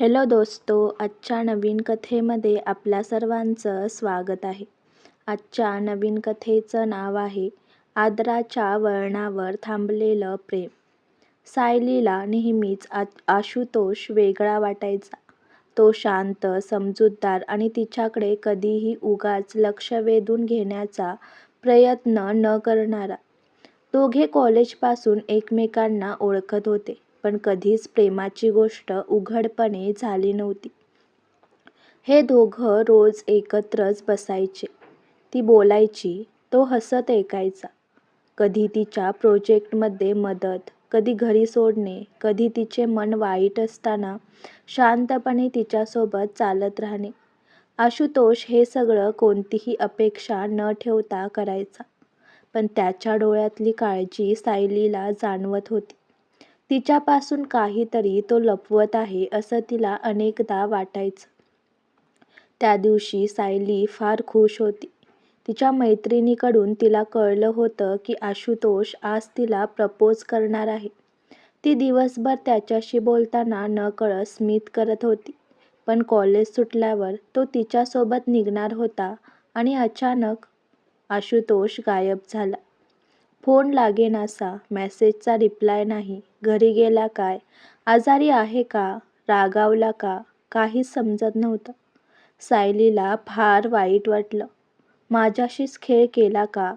Hello दोस्तो आजच्या नवीन कथेमध्ये आपल्या सर्वांचं स्वागत आहे. आजच्या नवीन कथेचं नाव आहे आदराच्या वळणावर थांबलेलं प्रेम. सायलीला नेहमीच आ आशुतोष वेगळा वाटायचा. तो शांत समजूतदार आणि तिच्याकडे कधीही उगाच लक्ष वेधून घेण्याचा प्रयत्न न करणारा. दोघे कॉलेजपासून एकमेकांना ओळखत होते. पण कधीच प्रेमाची गोष्ट उघडपणे झाली नव्हती. हे दोघं रोज एकत्रच बसायचे. ती बोलायची तो हसत ऐकायचा. कधी तिच्या प्रोजेक्टमध्ये मदत कधी घरी सोडणे कधी तिचे मन वाईट असताना शांतपणे तिच्यासोबत चालत राहणे. आशुतोष हे सगळं कोणतीही अपेक्षा न ठेवता करायचा. पण त्याच्या डोळ्यातली काळजी सायलीला जाणवत होती. तिच्यापासून काहीतरी तो लपवत आहे असं तिला अनेकदा वाटायचं. त्या दिवशी सायली फार खुश होती. तिच्या मैत्रिणीकडून तिला कळलं होतं की आशुतोष आज तिला प्रपोज करणार आहे. ती दिवसभर त्याच्याशी बोलताना नकळत स्मित करत होती. पण कॉलेज सुटल्यावर तो तिच्यासोबत निघणार होता आणि अचानक आशुतोष गायब झाला. फोन लागेनासा मेसेजचा रिप्लाय नाही. घरी गेला काय? आजारी आहे का? रागावला का? काहीच समजत नव्हतं. सायलीला फार वाईट वाटलं. माझ्याशीच खेळ केला का?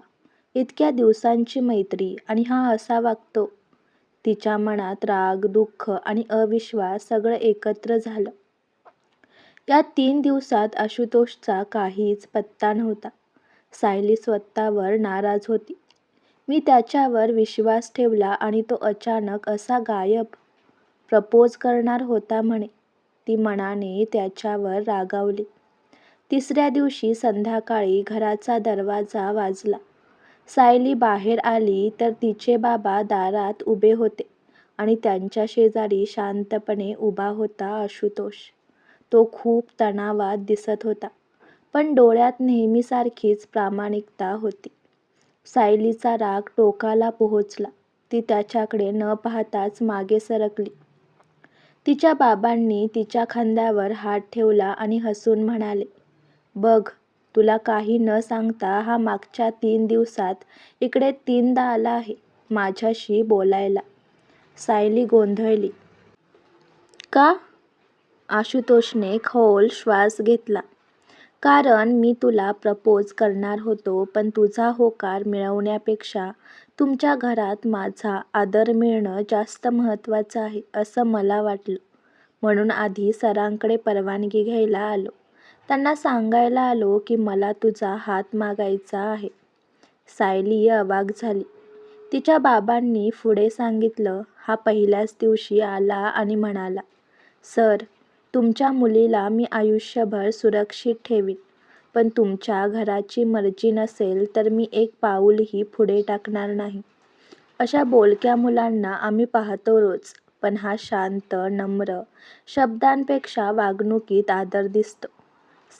इतक्या दिवसांची मैत्री आणि हा असा वागतो. तिच्या मनात राग दुःख आणि अविश्वास सगळं एकत्र झालं. या तीन दिवसात आशुतोषचा काहीच पत्ता नव्हता. सायली स्वतःवर नाराज होती. मी त्याच्यावर विश्वास ठेवला आणि तो अचानक असा गायब प्रपोज करणार होता म्हणे. ती मनाने त्याच्यावर रागावली. तिसऱ्या दिवशी संध्याकाळी घराचा दरवाजा वाजला. सायली बाहेर आली तर तिचे बाबा दारात उभे होते आणि त्यांच्या शेजारी शांतपणे उभा होता आशुतोष. तो खूप तणावात दिसत होता पण डोळ्यात नेहमीसारखीच प्रामाणिकता होती. सायलीचा राग टोकाला पोहोचला. ती त्याच्याकडे न पाहताच मागे सरकली. तिच्या बाबांनी तिच्या खांद्यावर हात ठेवला आणि हसून म्हणाले बघ तुला काही न सांगता हा मागच्या तीन दिवसात इकडे तीनदा आला आहे माझ्याशी बोलायला. सायली गोंधळली. का? आशुतोषने खोल श्वास घेतला. कारण मी तुला प्रपोज करणार होतो पण तुझा होकार मिळवण्यापेक्षा तुमच्या घरात माझा आदर मिळणं जास्त महत्त्वाचं आहे असं मला वाटलं. म्हणून आधी सरांकडे परवानगी घ्यायला आलो. त्यांना सांगायला आलो की मला तुझा हात मागायचा आहे. सायली अवाक झाली. तिच्या बाबांनी पुढे सांगितलं हा पहिल्याच दिवशी आला आणि म्हणाला सर तुमच्या मुलीला मी आयुष्यभर सुरक्षित ठेवीन. पण तुमच्या घराची मर्जी नसेल तर मी एक पाऊलही पुढे टाकणार नाही. अशा बोलक्या मुलांना आम्ही पाहतो रोज पण हा शांत नम्र शब्दांपेक्षा वागणुकीत आदर दिसतो.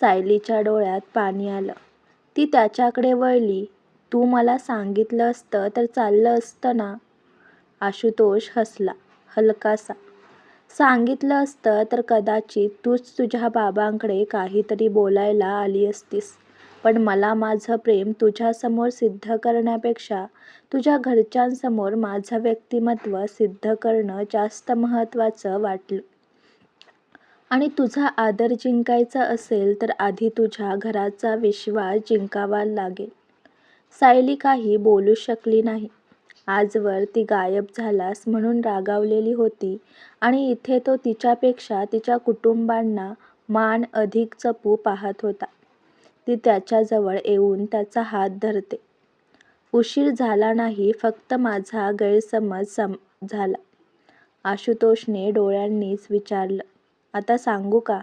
सायलीच्या डोळ्यात पाणी आलं. ती त्याच्याकडे वळली. तू मला सांगितलं असतं तर चाललं असतं ना? आशुतोष हसला हलकासा. सांगितलं असतं तर कदाचित तूच तुझ्या बाबांकडे काहीतरी बोलायला आली असतीस. पण मला माझं प्रेम तुझ्यासमोर सिद्ध करण्यापेक्षा तुझ्या घरच्यांसमोर माझं व्यक्तिमत्व सिद्ध करणं जास्त महत्त्वाचं वाटलं. आणि तुझा आदर जिंकायचा असेल तर आधी तुझ्या घराचा विश्वास जिंकावा लागेल. सायली काही बोलू शकली नाही. आजवर ती गायब झालास म्हणून रागावलेली होती. आणि इथे तो तिच्यापेक्षा तिच्या कुटुंबांना मान अधिक जपू पाहत होता. ती त्याच्याजवळ येऊन त्याचा हात धरते. उशीर झाला नाही फक्त माझा गैरसमज सम झाला. आशुतोषने डोळ्यांनीच विचारलं आता सांगू का?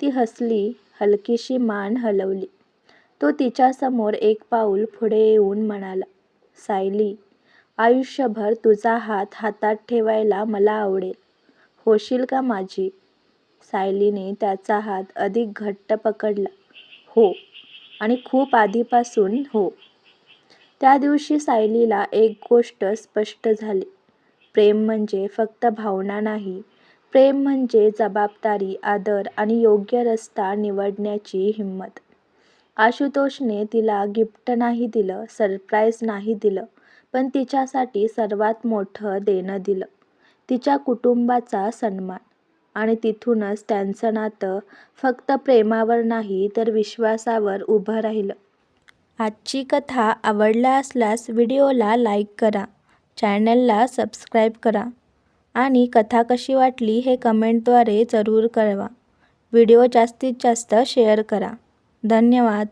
ती हसली हलकीशी मान हलवली. तो तिच्यासमोर एक पाऊल पुढे येऊन म्हणाला सायली आयुष्यभर तुझा हात हातात ठेवायला मला आवडेल. होशील का माझी? सायलीने त्याचा हात अधिक घट्ट पकडला. हो. आणि खूप आधीपासून हो. त्या दिवशी सायलीला एक गोष्ट स्पष्ट झाली. प्रेम म्हणजे फक्त भावना नाही. प्रेम म्हणजे जबाबदारी, आदर आणि योग्य रस्ता निवडण्याची हिंमत. आशुतोषने तिला गिफ्ट नाही दिलं, सरप्राईज नाही दिलं, पण तिच्यासाठी सर्वात मोठं देणं दिलं, तिच्या कुटुंबाचा सन्मान. आणि तिथूनच त्यांचं नातं फक्त प्रेमावर नाही, तर विश्वासावर उभं राहिलं. आजची कथा आवडला असल्यास व्हिडिओला लाईक करा, चॅनलला सबस्क्राईब करा आणि कथा कशी वाटली हे कमेंटद्वारे जरूर कळवा. व्हिडिओ जास्तीत जास्त शेअर करा. धन्यवाद.